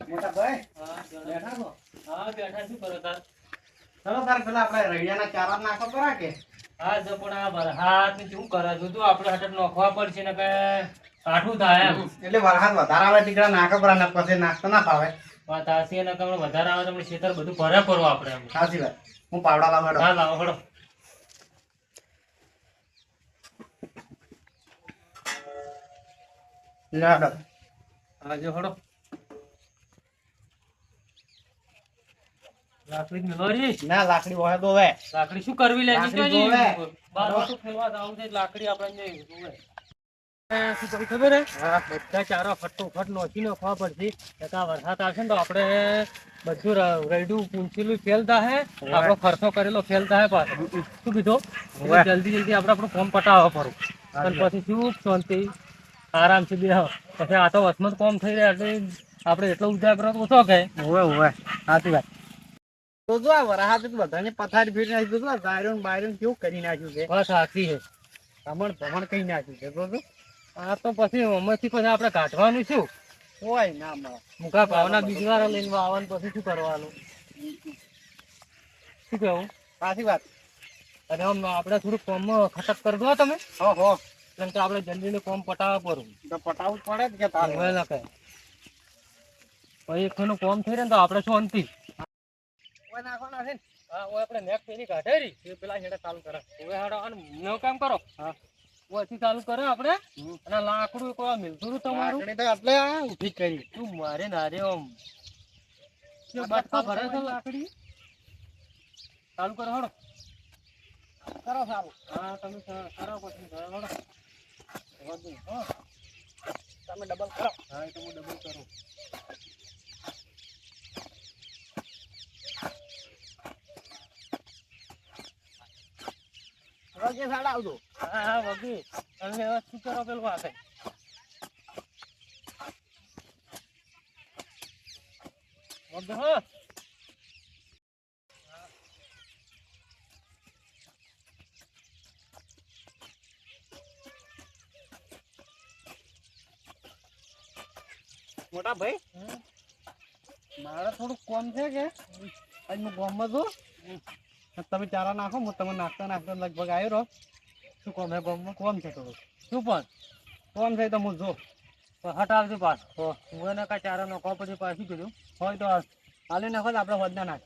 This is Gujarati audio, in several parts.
મોટા ભાઈ બેઠા છો? હા, બેઠા શું કરો તાર? ચલો તાર પેલા આપણે રળિયાના ચારા નાખો પરા કે હા, જો પણ આ વરસાદ ને શું કરે? જો આપણે હઠાત નોખવા પડશે ને કે કાઠું થાય. એટલે વરસાદ વધારે આવે દીકરા નાખો પરા ને પછી નાખતો ના ફાવે વાત અને કે વધારે આવે તો આપણે ખેતર બધું ભરે પડવું આપણે સાચી વાત હું પાવડા લાવડો હા, લાવો હળો. લાવડો હા, જો લાકડી જ ના લાકડી હોય તો લાકડી શું કરવી લે? લાકડી જી. બાર વાગે ફેરવા જવું છે, લાકડી આપણે અહીં જોવે. શું ખબર હે? બધા ચારો ફટોફટ નોખી નાખવા પડશે. નકર વરસાદ આવશે ને તો આપણે બધું રેડું રયડું પૂંછેલું ફેલતા હે. આપણો ખર્ચો કરેલો ફેલતા હે પાછો. શું કીધું? જલ્દી જલ્દી આપણે આપણું ફોર્મ પટાવવા પડું. અને પછી શું? શાંતિ. આરામથી બેહો. પછી આ તો વસમત કોમ થઈ રહ્યા એટલે આપણે એટલો ઉજાગરો તો ઓછો કે. હોવે હોવે. સાચી વાત. તો જો આ વરસાદ બધાને પથારી ફેરી નાખ્યું તો બાયરોન બાયરોન કેવું કરી નાખ્યું છે? બસ સાચી છે. ભમણ ભમણ કહી નાખ્યું છે તો આ તો પછી આમાંથી પછી આપણે કાઢવાનું શું? હોય ના મળે. મુકા ભાવના બીજી વાર લઈને આવવાનું પછી શું કરવાનું? શું કહેવું? સાચી વાત. અને આમ આપણે થોડુંક કોમ ખટક કરી દો તમે. હો હો. એટલે કે આપણે જલ્દી કોમ પટાવવા પડું. તો પટાવવું પડે જ કે તારે? હવે ના પછી એકનું કોમ થઈ રહે ને તો આપણે શાંતિ કોઈ નાખવાના છે ને? હા હું આપણે નેક્સ્ટ એની કાઢેરી એ પેલા હેડે ચાલુ કરે. હવે હેડો અને નવું કામ કરો. હા. ઓછી ચાલુ કરે આપણે. અને લાકડું કોઈ મિલતું તમારું. એટલે ઊભી કરી. તું મારે ના રે બટકા ભરે છે લાકડી? ચાલુ કરો હડો. કરો સારું. હા તમે કરો પછી કરો વધુ તમે ડબલ કરો. હા તો હું ડબલ કરું. વગે સાડા આવજો. હા હા વગે. હવે શું કરો પેલું આ કઈ વગી હો. મોટા ભાઈ. મારે થોડુંક કોમ છે કે આજ હું ગામમાં છું. તમે ચારા નાખો હું તમે નાખતા નાખતા લગભગ આવ્યો રહો શું કોમ છે ગામમાં? કોમ છે થોડું શું પણ? કોમ છે તો હું જો હટાવજો પાસ હું એને કાંઈ ચારા નાખો પછી પાછું કીધું. હોય તો હાલી. નાખો તો આપણે વધના નાખ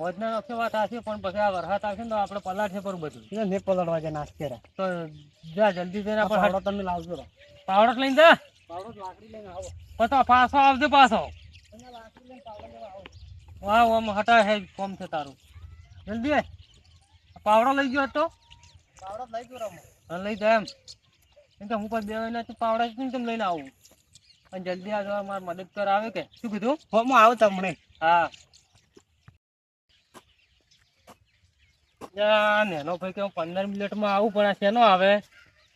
વધના નક્ષે વાત આવશે પણ પછી આ વરસાદ આવશે ને તો આપણે છે પર બધું. ને પલળવા છે નાખ કેરા તો જા જલ્દી જઈને આપણે પાવડો તમે લાવજો. રહો લઈને જા. આવો. પછી આવજો પાછો. વાહ આમ હટા હે કોમ છે તારું. જલ્દી પાવડો લઈ ગયો હતો? પાવડો લઈ ગયો લઈ જાય એમ. એમ તો હું પણ બે મહિના તું પાવડા જ નહીં તમે લઈને આવું? અને જલ્દી આ જવા મારે મદદ કર આવે કે? શું કીધું? હો હું આવું તમને. હા. નેનો ભાઈ કે હું પંદર મિનિટમાં આવું પણ આ શેનો આવે?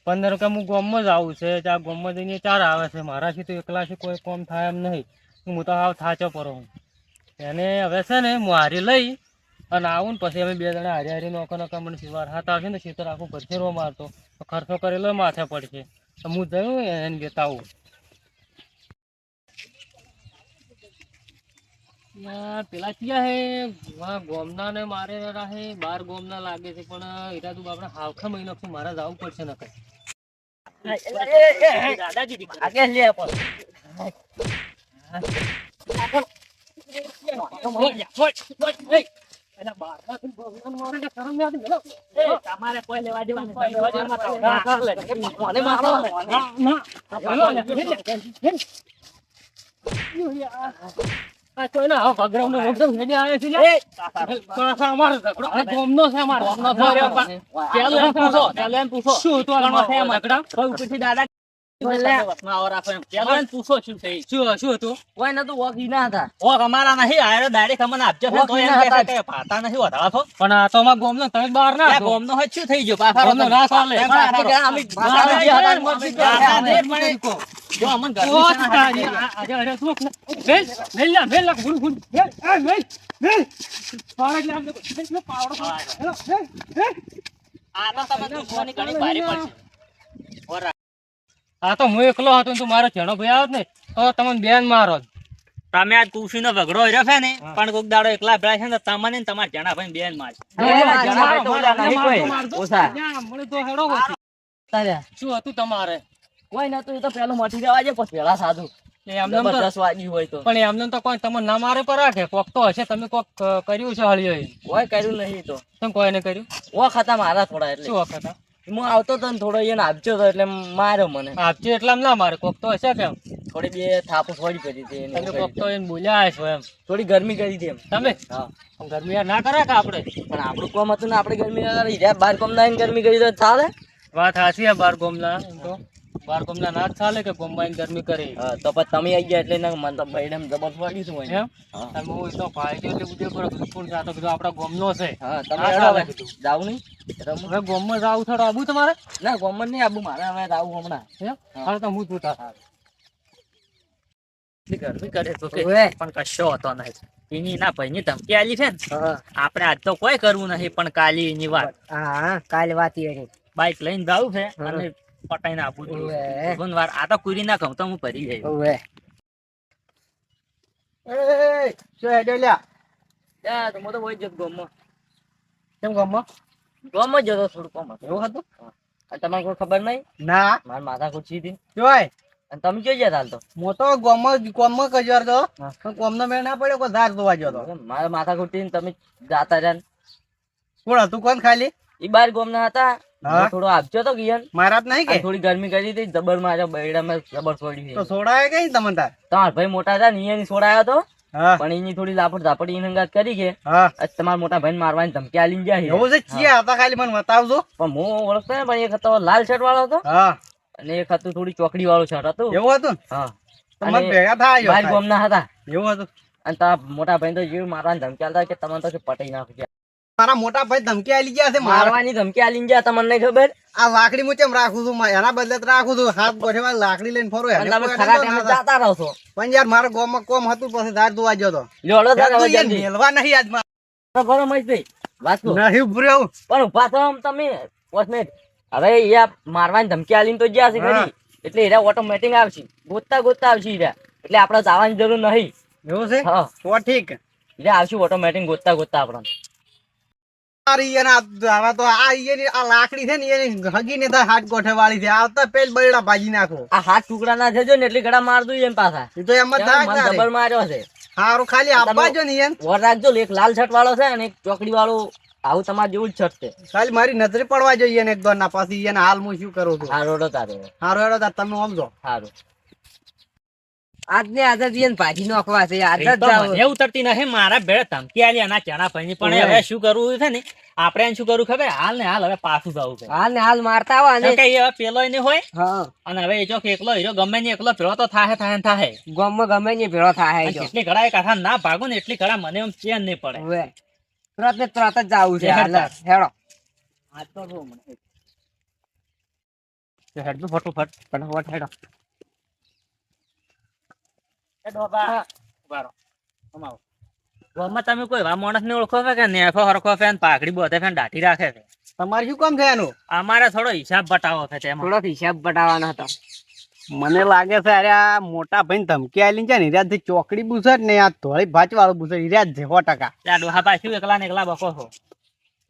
પંદર કે હું ગામમાં જ આવું છે, ત્યાં ગામમાં જઈને ચાર આવે છે. મારાથી તો એકલાથી કોઈ કોમ થાય એમ નહીં. હું તો આવ થાચો પડો હું એને હવે છે ને હું હારી લઈ અને આવું ને પછી અમે બે જણા હારી હારી નોકો નોકો મને સીવાર હાથ આવશે ને સીતર આખું ભરસેરો મારતો. ખર્ચો કરેલો માથે પડશે. તો હું જયું એને લેતા આવું. પેલા ક્યાં હે. ગોમના ને મારે હે. બાર ગોમના લાગે છે, પણ એરા તું આપણે હાવખા મહિનો છું, મારે જવું પડશે નકર. દાદાજી આ કોઈ ના આવો પગરાવનો વગર હેડે આવે છે લ્યા. પાછા અમારો ઝઘડો. આ ગોમનો છે અમારો. પેલો એમ પૂછો, પેલો પૂછો. શું? દાદા ના અમારા તો એમ છે છો તો અમારા ગોમનો ના. ગોમનો પાછા ગોમનો ના ચાલે. એમ પણ પાછા આપણે રહો. કે અમે પાછા ભાતા રહો. જે હતા ને મરજી પાછા ગયા. રહો. જો અમને ઓ, ગરમી છે ને, તારી, આ- આજે અરે શું? વેલ, વેલ લા, વેલ લા, ગુલ, ગુલ. વેલ, એ, વેલ, વેલ. પાવડો એટલે આમ દેખો. વેલ, વેલ, પાવડો. હેલો, વેલ, વેલ. આ તો તમે દુશ્મની ઘણી ભારે પડશે. આ તો હું એકલો હતો ને તું મારો જણો ભાઈ આવત ને તો તમને બેન મારો તમે આજ કુશીનો ઝઘડો કર્યો છે ને પણ કોક દાડો એકલા ભેળા છે ને તમને ને તમારા જણા ભાઈ બેન. તાર્યા. શું હતું તમારે? કોઈ નતું એ તો પેલું મટી જવા છે પછી પેલા સાધુ. એમને એમ તો હોય તો. પણ એમને તો કોઈ તમને ના મારે પર રાખે કોક તો હશે તમે કોક કર્યું છે હળીઓ કોઈ કર્યું નહીં તો. તમે કોઈને કર્યું? વખ હતા મારા થોડા એટલે. શું વખત? હું આવતો તો ને થોડો એને આપજો તો એટલે માર્યો મને. આપજો એટલા ના મારે કોક તો હશે કેમ થોડી બે થાપો થોડી કરી હતી એને તમે કોક તો એને બોલ્યા છો એમ. થોડી ગરમી કરી હતી એમ. તમે? હા. ગરમી ના કરે કે આપણે? પણ આપણું કોમ હતું ને આપણે ગરમી ના કરી બાર કોમ ના ગરમી કરી તો ચાલે. વાત સાચી છે બાર ગોમના એમ તો. બાર ગોમના ના ચાલે કે ગોમમાં ગરમી કરે. હા તો પછી તમે આવી ગયા એટલે ના મન તો ભાઈ જબર પડી શું હોય એમ? અને હું તો ભાઈ ગયો એટલે ઉદય પર ફોન આ તો કીધું આપણા ગોમનો છે. હા તમે હા, જાવ નહીં? હવે ગોમમાં જાવું થોડું આવું તમારે? ના ગોમન નહીં આબુ મારે હવે જાવું હમણાં. એમ? હાલ તો હું જોતા. એટલી ગરમી કરે તો પણ કશો હતો નહીં. એની ના ભાઈની ધમકી આલી છે આપણે આજ તો કોઈ કરવું નહીં પણ કાલી એની વાત. હા કાલે વાત બાઈક લઈને જાવું છે અને પટાઈને આપું છું. વાર આ તો કુરી ના કહું તો હું ભરી જઈશ ઓવે. એ શું હેડ્યો લ્યા? યા તો હું તો હોય જ ગોમમાં કેમ ગમો? ગોમમાં જ જતો થોડું કોમ હતું? એવું હતું તમારે કોઈ ખબર નહીં? ના. મારા માથા કૂચી હતી. જોય અને તમે કયો ગયા હાલ તો? હું તો ગોમ ગોમમાં કજવાર તો. હા. નો મેળ ના પડ્યો કોઈ ધાર ધોવા જતો તો. મારા માથા કૂટી તમે જાતા રહ્યા. કોણ હતું? કોણ ખાલી? એ બાર ગોમ ના હતા. મેં થોડો આપજો તો ગિયર મારા નહીં કે? થોડી ગરમી કરી હતી જબર મારા બૈડામાં જબર છોડી તો સોડાય કઈ તમને તાર? તમારા ભાઈ મોટા હતા ને એની છોડાયો તો. પણ એની થોડી લાપડ ઝાપડી એની હંગાત કરી કે તમારા મોટા ભાઈ મારવાની ધમકી આલી ગયા એવું છે? ચિયા હતા ખાલી મને બતાવજો. પણ હું ઓળખતો ને પણ એક હતો લાલ શર્ટ વાળો હતો. અને એક હતું થોડી ચોકડી વાળો શર્ટ હતું. એવું હતું? હા. તો ભેગા થાય બાર ગોમના હતા. એવું હતું. અને તારા મોટા ભાઈ તો જેવું મારવાની ધમકી આલતા કે તમને તો કે પટાઈ નાખજો. મારા મોટા ભાઈ ધમકી આલી ગયા છે મારવાની ધમકી આલી ગયા તમને નહીં ખબર? આ લાકડી હું કેમ રાખું છું? એના બદલે રાખું છું. હાથ ગોઠવા લાકડી લઈને ફરો. જાતા રહો છો. પણ યાર મારા ગોમાં કોમ હતું પછી ધાર ધોવા ગયો તો. જોડો હવે મેલવા નહીં આજ મારો. મહેશભાઈ વાત નહીં ઉભું પણ ઊભા થો તમે. હવે યા મારવાની ધમકી આલીને તો ગયા છે. ખરી એટલે એરા ઓટોમેટિક આવશે. ગોતતા ગોતતા આવશે એરા. એટલે આપણે જવાની જરૂર નહીં. એવું છે? હા. તો ઠીક. એરા આવશે ઓટોમેટિક ગોતતા ગોતતા આપણને મારી એના આવા તો આ ઈયની આ લાકડી છે ને એની હગી ને હાથ ગોઠે વાળી છે આવતા પેલ બૈડા ભાજી નાખો. આ હાથ ટુકડા ના થજો ને એટલી ઘડા માર દઉં એમ પાછા. એ તો એમ જ. જબર માર્યો છે. હારું ખાલી આપવા જો ને એમ. રાખજો એક લાલ છટ વાળો છે અને એક ચોકડી વાળો. આવું તમારે જેવું જ છટ છે. ખાલી મારી નજરે પડવા જોઈએ ને એક દોર ના. પછી એને હાલ હું શું કરું છું? તારે. હારું તાર તમે સમજો સારું આજને આદત ઈયન ભાજી નાખવા છે જાવ મને ઉતરતી નહીં મારા ભેળ ધમકી આલી આના ચણા ભાઈ પણ હવે શું કરવું છે ને આપણે એને શું કરવું ખબર? હાલ ને હાલ હવે પાછું જવું છે. હાલ ને હાલ મારતા આવો અને કઈ હવે પેલો ને હોય હા. અને હવે એ જો કે એકલો હીરો ગમે ને એકલો ભેળો તો થાહે થાહે થાહે. ગામમાં ગમે ને ભેળો જો. જેટલી ઘડા કાંઠા ના ભાગો ને એટલી ઘડા મને એમ ચેન નહીં પડે. હવે તરત ને તરત જ જવું છે હાલ હેડો. આજ તો જો મને. હેડજો ફટોફટ ફટાફટ હેડો. એ ડોબા. ઊભા રહો. આમ તમે કોઈ એવા માણસ ને ઓળખો છો કે નેફો હરખો ફેન પાઘડી બોધે ફેન દાઢી રાખે છે? તમારે શું કામ છે અમારે થોડો હિસાબ બતાવો છે તેમાં. થોડોક હિસાબ બતાવવાનો હતો. મને લાગે છે અરે આ મોટા ભાઈ ધમકી આલી છે ને હિરાજ ચોકડી બુસર ને આ ધોળી ભાચ વાળું હિરાજ છે સો ટકા. ડોહા પાછું એકલા ને એકલા બકો છો?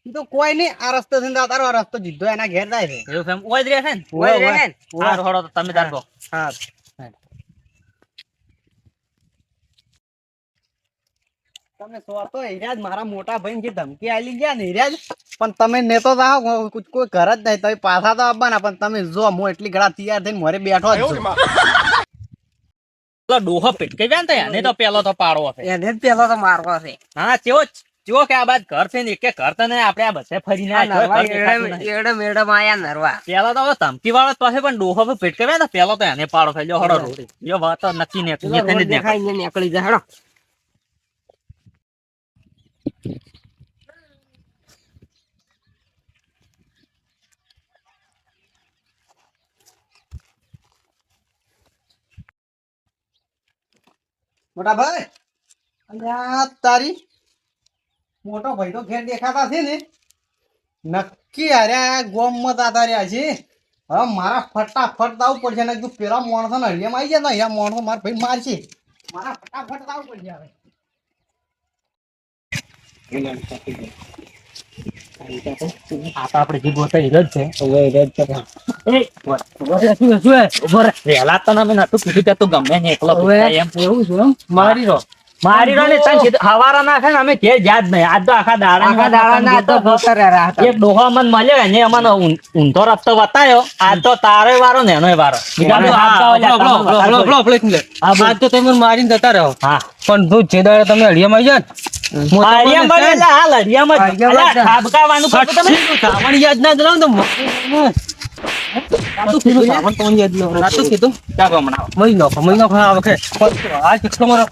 તો કોઈ નહીં આ રસ્તો છે તારો આ રસ્તો જીધો એના ઘેર જાય છે. એવું ઓય જ રહે છે ને? ઓય રે ને. હારું હળો તમે તાર હા. તમે સો તો હિરાજ મારા મોટા ભાઈ જે ધમકી આલી ગયા ને હિરાજ પણ તમે નેતો જાઓ કોઈ કોઈ ઘર જ નહીં. તમે પાછા તો આવવાના પણ તમે જો હું એટલી ઘડા તૈયાર થઈને મોરે બેઠો જ છું. પેલો ડોહો પેટકે ગયા ને એને તો પેલો તો પાડવો છે. એને જ પેલો તો મારવો છે. હા ચેવો ચેવો કે આ બાદ ઘર છે ને એકે ઘર તને આપણે આ બધે ફરીને. એડમ એડમ આયા નરવા. પેલો તો હવે ધમકી વાળો પાસે પણ ડોહો પર પેટકે ગયા ને પેલો તો એને પાડો થયો હડો રોડી. જો વાત તો નક્કી ને રોડ દેખાય ને નીકળી જાય હેડો મોટા ભાઈ તારી મોટો ભાઈ તો ઘેર દેખાતા છે ને. નક્કી અરે આ ગોમમાં તાતા રહ્યા છે. હવે મારા ફટાફટ દાવું પડશે ને, તું પેલા માણસો ને હરિયામાં આવી જાય ને, અહીંયા માણસો મારા ભાઈ મારશે. મારા ફટાફટ દાવું પડશે હવે. આપણે જે ગોતા હીરો જ છે. હવે હીરો છે એ વહેલા તો અમે નતું કીધું ત્યાં તો ગમે ને એકલો એમ. એવું છે મારી રો મારી રોને તને હવારા નાખે ને અમે ઘેર જાત નહીં. આજ તો આખા દાડા આખા દાડા ના તો ભૂતર રહ્યા હતા. એક ડોહો મને મળ્યો એને અમને ઊંધો રસ્તો બતાયો આજ તો તારો વારો ને એનો વારો. આજ તો તમે મારીને જતા રહો. હા. પણ તું જે દાડે તમે હળિયામાં આવી જાય મહિનો મોટા હરિયામાં માણસ એટલે હાલ હરિયામાં જ. હરિયામાં જ. અલ્યા, ખાબકાવાનું કરતો તમે. સાવણ યાદ ના દિલાવ ને સાતું કીધું સાવણ તમને યાદ ન હોય. સાતું કીધું. ચાલો હમણાં મહી નાખો મહી નાખો. આ વખતે. આ કેટલો મારો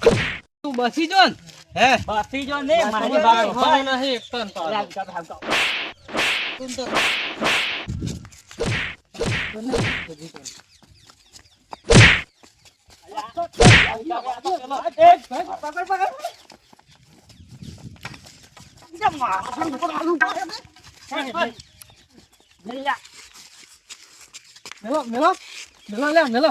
તું બસી જો ને. હે? બસી જો ને મારી બાજુ હા, નહીં, એક ટન તો આવે. મેલો મેલો મેલો લે મેલો.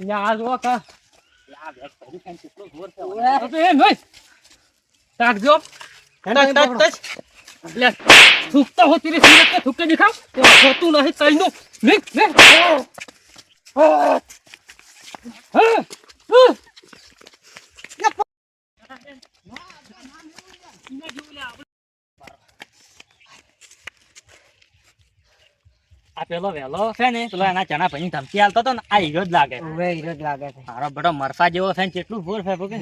આ જો. કા તાકજો થૂકતો હોતી રે સિરત કે થૂકે દેખાવ તો હોતું નહીં તઈનું લે લે હા આ પેલો વેલો છે ને પેલો એના ચણા ભાઈ ધમકી હાલતો હતો ને આ હીરો જ લાગે હવે હીરો જ લાગે છે. મારો બેટો મરસા જેવો છે ને કેટલું ફોર ફેંકો કે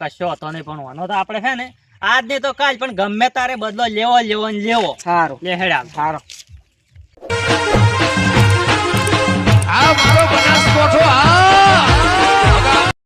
કશો હતો નહીં પણ વાનો તો આપણે છે ને આજ ને તો કાલ પણ ગમે તારે બદલો લેવો લેવો ને લેવો. સારું. લે હેડા સારું. આ મારો બનાસકોઠો આ